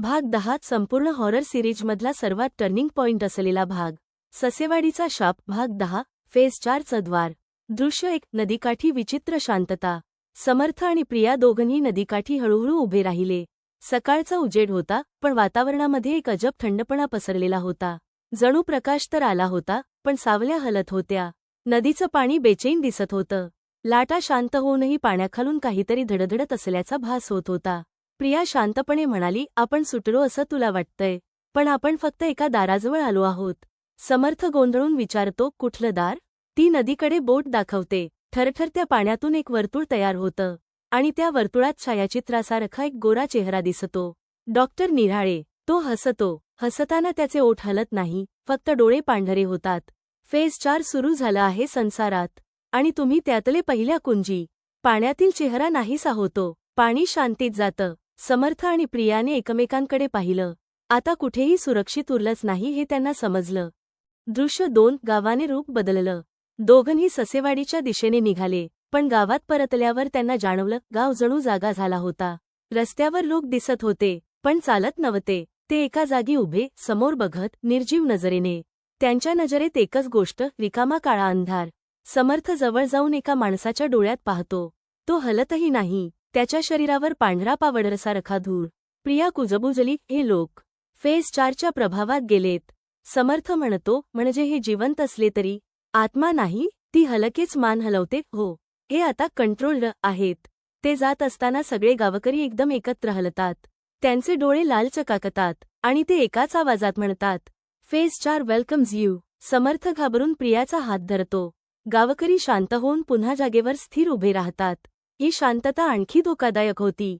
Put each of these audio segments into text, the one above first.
भाग दहात संपूर्ण हॉरर सिरीजमधला सर्वात टर्निंग पॉइंट असलेला भाग. ससेवाडीचा शाप भाग दहा फेज चारचं द्वार. दृश्य एक नदीकाठी विचित्र शांतता. समर्थ आणि प्रिया दोघंही नदीकाठी हळूहळू उभे राहिले. सकाळचा उजेड होता पण वातावरणामध्ये एक अजब थंडपणा पसरलेला होता. जणू प्रकाश तर आला होता पण सावल्या हलत होत्या. नदीचं पाणी बेचैन दिसत होतं. लाटा शांत होऊनही पाण्याखालून काहीतरी धडधडत असल्याचा भास होत होता. प्रिया शांतपणे म्हणाली आपण सुटलो असं तुला वाटतंय पण आपण फक्त एका दाराजवळ आलो आहोत. समर्थ गोंधळून विचारतो कुठलं दार? ती नदीकडे बोट दाखवते. ठरठरत्या पाण्यातून एक वर्तुळ तयार होतं आणि त्या वर्तुळात छायाचित्रासारखा एक गोरा चेहरा दिसतो. डॉक्टर निराळे. तो हसतो. हसताना त्याचे ओठ हलत नाही. फक्त डोळे पांढरे होतात. फेज चार सुरू झाला आहे संसारात. आणि तुम्ही त्यातले पहिल्या कुंजी. पाण्यातील चेहरा नाहीसा होतो. पाणी शांतीत जातं. समर्थ आणि प्रियाने एकमेकांकडे पाहिलं. आता कुठेही सुरक्षित उरलंच नाही हे त्यांना समजलं. दृश्य दोन गावाने रूप बदललं. दोघंही ससेवाडीच्या दिशेने निघाले पण गावात परतल्यावर त्यांना जाणवलं गाव जणू जागा झाला होता. रस्त्यावर लोक दिसत होते पण चालत नव्हते. ते एका जागी उभे समोर बघत निर्जीव नजरेने. त्यांच्या नजरेत एकच गोष्ट रिकामा काळा अंधार. समर्थ जवळ जाऊन एका माणसाच्या डोळ्यात पाहतो. तो हलतही नाही. त्याच्या शरीरावर पांढरा पावडरसारखा धूर प्रिया कुजबुजली हे लोक. फेस चारच्या प्रभावात गेलेत. समर्थ म्हणतो म्हणजे हे जिवंत असले तरी. आत्मा नाही ती हलकेच मान हलवते हो. हे आता कंट्रोल्ड आहेत. ते जात असताना सगळे गावकरी एकदम एकत्र हलतात. त्यांचे डोळे लाल चकाकतात आणि ते एकाच आवाजात म्हणतात फेस चार वेलकम्स यू. समर्थ घाबरून प्रियाचा हात धरतो. गावकरी शांत होऊन पुन्हा जागेवर स्थिर उभे राहतात. ही शांतता आणखी धोकादायक होती.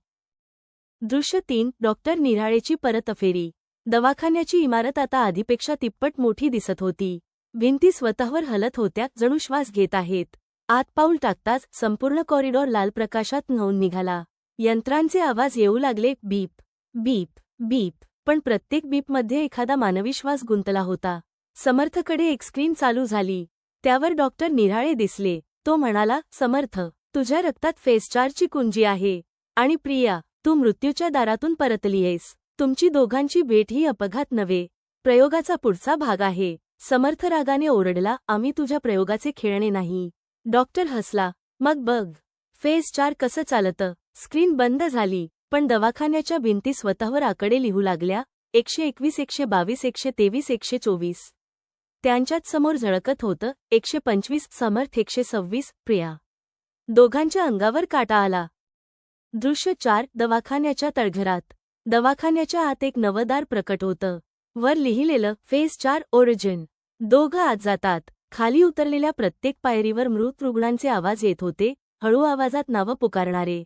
दृश्य तीन डॉक्टर निराळेची परतफेरी. दवाखान्याची इमारत आता आधीपेक्षा तिप्पट मोठी दिसत होती. भिंती स्वतःवर हलत होत्या जणू श्वास घेत आहेत. आत पाऊल टाकताच संपूर्ण कॉरिडॉर लाल प्रकाशात न्हावून निघाला. यंत्रांचे आवाज येऊ लागले बीप बीप बीप पण प्रत्येक बीपमध्ये एखादा मानवी श्वास गुंतला होता. समर्थकडे एक स्क्रीन चालू झाली. त्यावर डॉक्टर निराळे दिसले. तो म्हणाला समर्थ तुझ्या रक्तात फेसचारची कुंजी आहे. आणि प्रिया तू मृत्यूच्या दारातून परतलीयेस. तुमची दोघांची भेट ही अपघात नव्हे. प्रयोगाचा पुढचा भाग आहे. समर्थ रागाने ओरडला आम्ही तुझ्या प्रयोगाचे खेळणे नाही. डॉक्टर हसला. मग बघ फेज चार कसं चालतं? स्क्रीन बंद झाली पण दवाखान्याच्या भिंती स्वतःवर आकडे लिहू लागल्या. एकशे एकवीस एकशे बावीस एकशे तेवीस एकशे चोवीस. त्यांच्याच समोर झळकत होतं. एकशे पंचवीस समर्थ एकशे सव्वीस प्रिया. दोघांच्या अंगावर काटा आला. दृश्य चार दवाखान्याच्या तळघरात दवाखान्याच्या आत एक नवदार प्रकट होतं. वर लिहिलेलं फेज चार ओरिजिन. दोघं आत जातात. खाली उतरलेल्या प्रत्येक पायरीवर मृत रुग्णांचे आवाज येत होते हळू आवाजात नावं पुकारणारे.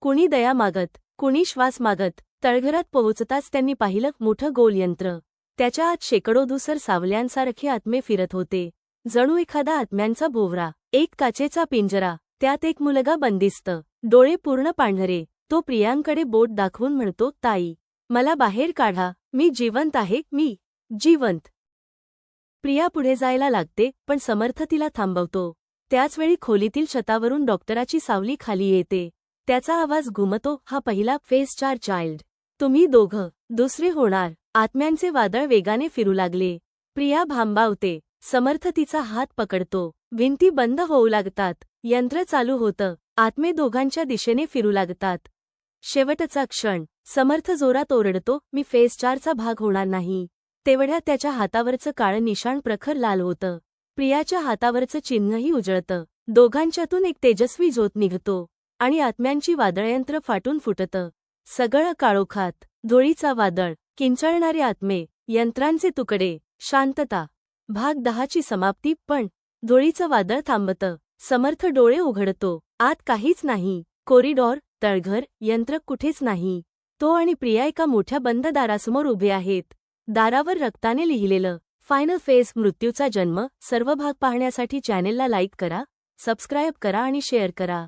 कुणी दया मागत कुणी श्वास मागत तळघरात पोहोचताच त्यांनी पाहिलं मोठं गोल यंत्र त्याच्या आत शेकडो दुसर सावल्यांसारखे आत्मे फिरत होते. जणू एखादा आत्म्यांचा भोवरा एक काचेचा पिंजरा. त्यात एक मुलगा बंदिस्त. डोळे पूर्ण पांढरे. तो प्रियांकडे बोट दाखवून म्हणतो ताई मला बाहेर काढा. मी जिवंत आहे. मी जिवंत. प्रिया पुढे जायला लागते पण समर्थ तिला थांबवतो. त्याचवेळी खोलीतील छतावरून डॉक्टराची सावली खाली येते. त्याचा आवाज घुमतो हा पहिला फेस चार चाइल्ड. तुम्ही दोघं. दुसरे होणार. आत्म्यांचे वादळ वेगाने फिरू लागले. प्रिया भांबावते. समर्थ तिचा हात पकडतो. भिंती बंद होऊ लागतात. यंत्र चालू होतं. आत्मे दोघांच्या दिशेने फिरू लागतात. शेवटचा क्षण. समर्थ जोरात ओरडतो मी फेस चारचा भाग होणार नाही. तेवढ्या त्याच्या हातावरचं काळं निशाण प्रखर लाल होतं. प्रियाच्या हातावरचं चिन्हही उजळतं. दोघांच्यातून एक तेजस्वी झोत निघतो आणि आत्म्यांची वादळयंत्र फाटून फुटतं. सगळं काळोखात. धुळीचा वादळ. किंचाळणारे आत्मे. यंत्रांचे तुकडे. शांतता. भाग दहाची समाप्ती पण धुळीचं वादळ थांबतं. समर्थ डोळे उघडतो. आत काहीच नाही. कोरिडॉर तळघर यंत्र कुठेच नाही. तो आणि प्रिया एका मोठ्या बंद दारासमोर उभे आहेत. दारावर रक्ताने लिहिलेलं फायनल फेज मृत्यूचा जन्म. सर्व भाग पाहण्यासाठी चॅनेलला लाईक करा सबस्क्राईब करा आणि शेअर करा.